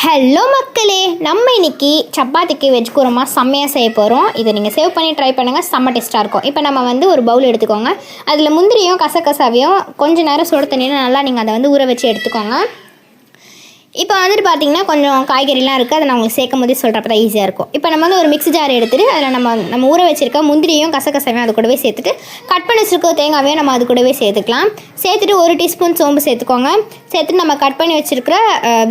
Hello மக்களே நம்ம இன்னைக்கு சப்பாத்திக்கு வெஜ் குருமா செம்மையாக செய்ய போகிறோம் இதை நீங்கள் சேவ் பண்ணி ட்ரை பண்ணுங்கள் செம்ம டேஸ்ட்டாக இருக்கும். இப்போ நம்ம வந்து ஒரு பவுல் எடுத்துக்கோங்க. அதில் முந்திரியும் கசகசாவையும் கொஞ்ச நேரம் சுட தண்ணியில் நல்லா நீங்கள் அதை வந்து ஊற வச்சு எடுத்துக்கோங்க. இப்போ வந்துட்டு பார்த்தீங்கன்னா கொஞ்சம் காய்கறிலாம் இருக்குது. அதை நான் உங்களுக்கு சேர்க்கும் போதே சொல்கிறப்ப தான் ஈஸியாக இருக்கும். இப்போ நம்ம வந்து ஒரு மிக்ஸி ஜார் எடுத்துட்டு அதில் நம்ம நம்ம ஊற வச்சிருக்க முந்திரியும் கசகசாவையும் அது கூடவே சேர்த்துட்டு கட் பண்ணி வச்சிருக்க தேங்காவையும் நம்ம அது கூடவே சேர்த்துக்கலாம். சேர்த்துட்டு ஒரு டீஸ்பூன் சோம்பு சேர்த்துக்கோங்க. சேர்த்துட்டு நம்ம கட் பண்ணி வச்சிருக்கிற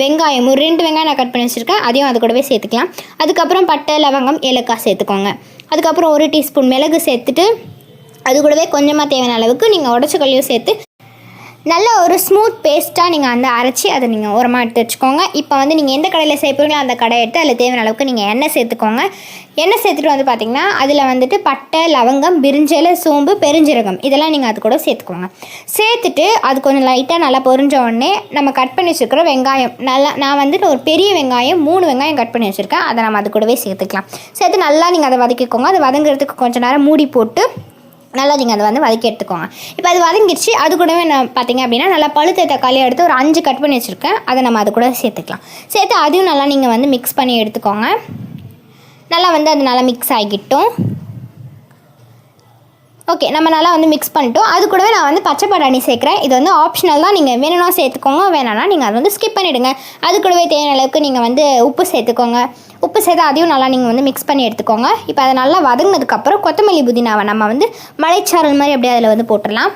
வெங்காயம் ஒரு ரெண்டு வெங்காயம் நான் கட் பண்ணி வச்சுருக்கேன். அதையும் அது கூடவே சேர்த்துக்கலாம். அதுக்கப்புறம் பட்டை லவங்கம் ஏலக்காய் சேர்த்துக்கோங்க. அதுக்கப்புறம் ஒரு டீஸ்பூன் மிளகு சேர்த்துட்டு அது கூடவே கொஞ்சமாக தேவையான அளவுக்கு நீங்கள் உடச்ச கல்லையும் சேர்த்து நல்ல ஒரு ஸ்மூத் பேஸ்ட்டாக நீங்கள் வந்து அரைச்சி அதை நீங்கள் ஓரமாக எடுத்து வச்சுக்கோங்க. இப்போ வந்து நீங்கள் எந்த கடையில் சேர்ப்பீங்களோ அந்த கடை எடுத்து அதில் தேவையான அளவுக்கு நீங்கள் எண்ணெய் சேர்த்துக்கோங்க. எண்ணெய் சேர்த்துட்டு வந்து பார்த்திங்கன்னா அதில் வந்துட்டு பட்டை லவங்கம் பிரிஞ்சலை சோம்பு பெருஞ்சீரகம் இதெல்லாம் நீங்கள் அது கூட சேர்த்துக்கோங்க. சேர்த்துட்டு அது கொஞ்சம் லைட்டாக நல்லா பொரிஞ்ச உடனே நம்ம கட் பண்ணி வச்சுருக்கிற வெங்காயம் நல்லா நான் வந்துட்டு ஒரு பெரிய வெங்காயம் மூணு வெங்காயம் கட் பண்ணி வச்சுருக்கேன். அதை நம்ம அது கூடவே சேர்த்துக்கலாம். சேர்த்து நல்லா நீங்கள் அதை வதக்கிக்கோங்க. அது வதங்குறதுக்கு கொஞ்சம் நேரம் மூடி போட்டு நல்லா நீங்கள் அதை வந்து வதக்கி எடுத்துக்கோங்க. இப்போ அது வதங்கிடுச்சு. அது கூடவே நான் பார்த்தீங்க அப்படின்னா நல்லா பழுத்த தக்காளி எடுத்து ஒரு அஞ்சு கட் பண்ணி வச்சுருக்கேன். அதை நம்ம அது கூட சேர்த்துக்கலாம். சேர்த்து அதையும் நல்லா நீங்கள் வந்து மிக்ஸ் பண்ணி எடுத்துக்கோங்க. நல்லா வந்து அது நல்லா மிக்ஸ் ஆகிட்டோம். ஓகே நம்ம நல்லா வந்து மிக்ஸ் பண்ணிட்டோம். அது கூடவே நான் வந்து பச்சை பட்டாணி சேர்க்குறேன். இது வந்து ஆப்ஷனல் தான். நீங்கள் வேணும்னா சேர்த்துக்கோங்க வேணாம்னா நீங்கள் அதை வந்து ஸ்கிப் பண்ணிவிடுங்க அது கூடவே தேவையான அளவுக்கு நீங்கள் வந்து உப்பு சேர்த்துக்கோங்க. உப்பு சேர்த்து அதையும் நல்லா நீங்கள் வந்து மிக்ஸ் பண்ணி எடுத்துக்கோங்க. இப்போ அதை நல்லா வதங்கினதுக்கப்புறம் கொத்தமல்லி புதினாவை நம்ம வந்து மலைச்சாரல் மாதிரி அப்படியே அதில் வந்து போட்டுடலாம்.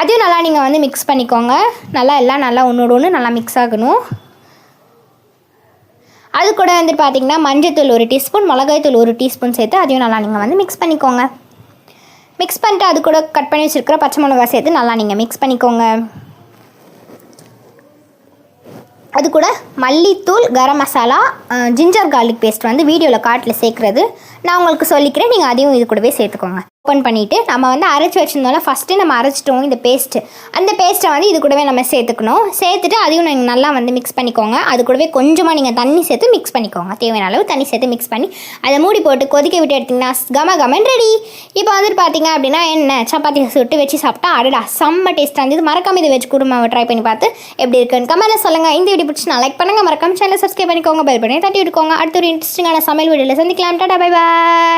அதையும் நல்லா நீங்கள் வந்து மிக்ஸ் பண்ணிக்கோங்க. நல்லா எல்லாம் நல்லா ஒன்றோட ஒன்று நல்லா மிக்ஸ் ஆகணும். அது கூட வந்து பார்த்தீங்கன்னா மஞ்சத்தூள் ஒரு டீஸ்பூன் மிளகாய்த்தூள் ஒரு டீஸ்பூன் சேர்த்து அதையும் நல்லா நீங்கள் வந்து மிக்ஸ் பண்ணிக்கோங்க. மிக்ஸ் பண்ணிட்டு அது கூட கட் பண்ணி வச்சுருக்கிற பச்சை மிளகாய் சேர்த்து நல்லா நீங்கள் மிக்ஸ் பண்ணிக்கோங்க. அது கூட மல்லித்தூள் garam masala ginger garlic paste வந்து வீடியோவில் காட்டில் சேர்க்குறது. நான் உங்களுக்கு சொல்லிக்கிறேன் நீங்கள் அதையும் இது கூடவே சேர்த்துக்கோங்க. ஓப்பன் பண்ணிவிட்டு நம்ம வந்து அரைச்சி வச்சுருந்தோம்ல ஃபஸ்ட்டு நம்ம அரைச்சிட்டோம் இந்த பேஸ்ட்டு அந்த பேஸ்ட்டை வந்து இது கூடவே நம்ம சேர்த்துக்கணும். சேர்த்துட்டு அதையும் நீங்கள் நல்லா வந்து மிக்ஸ் பண்ணிக்கோங்க. அது கூடவே கொஞ்சமாக நீங்கள் தண்ணி சேர்த்து மிக்ஸ் பண்ணிக்கோங்க. தேவையான அளவு தண்ணி சேர்த்து மிக்ஸ் பண்ணி அதை மூடி போட்டு கொதிக்க விட்டு எடுத்திங்கன்னா கம கமன் ரெடி இப்போ வந்துட்டு பார்த்தீங்க அப்படின்னா என்ன? சப்பாத்தி சுட்டு வச்சு சாப்பிட்டா அடடா செம்ம டேஸ்ட்டாக இருந்தது. மறக்காம இதை வச்சு குடும்பம் ட்ரை பண்ணி பார்த்து எப்படி இருக்குன்னு கமெண்ட்டில் சொல்லுங்கள் இந்த வீடியோ பிடிச்சி லைக் பண்ணுங்கள் மறக்காம சேனலை சப்ஸ்கிரைப் பண்ணிக்கோங்க. பெல் பண்ணி தட்டி விட்டுக்கோங்க. அடுத்த ஒரு இன்ட்ரெஸ்டிங்கான சமையல் வீடியோவில் சந்திக்கலாம். Tata bye bye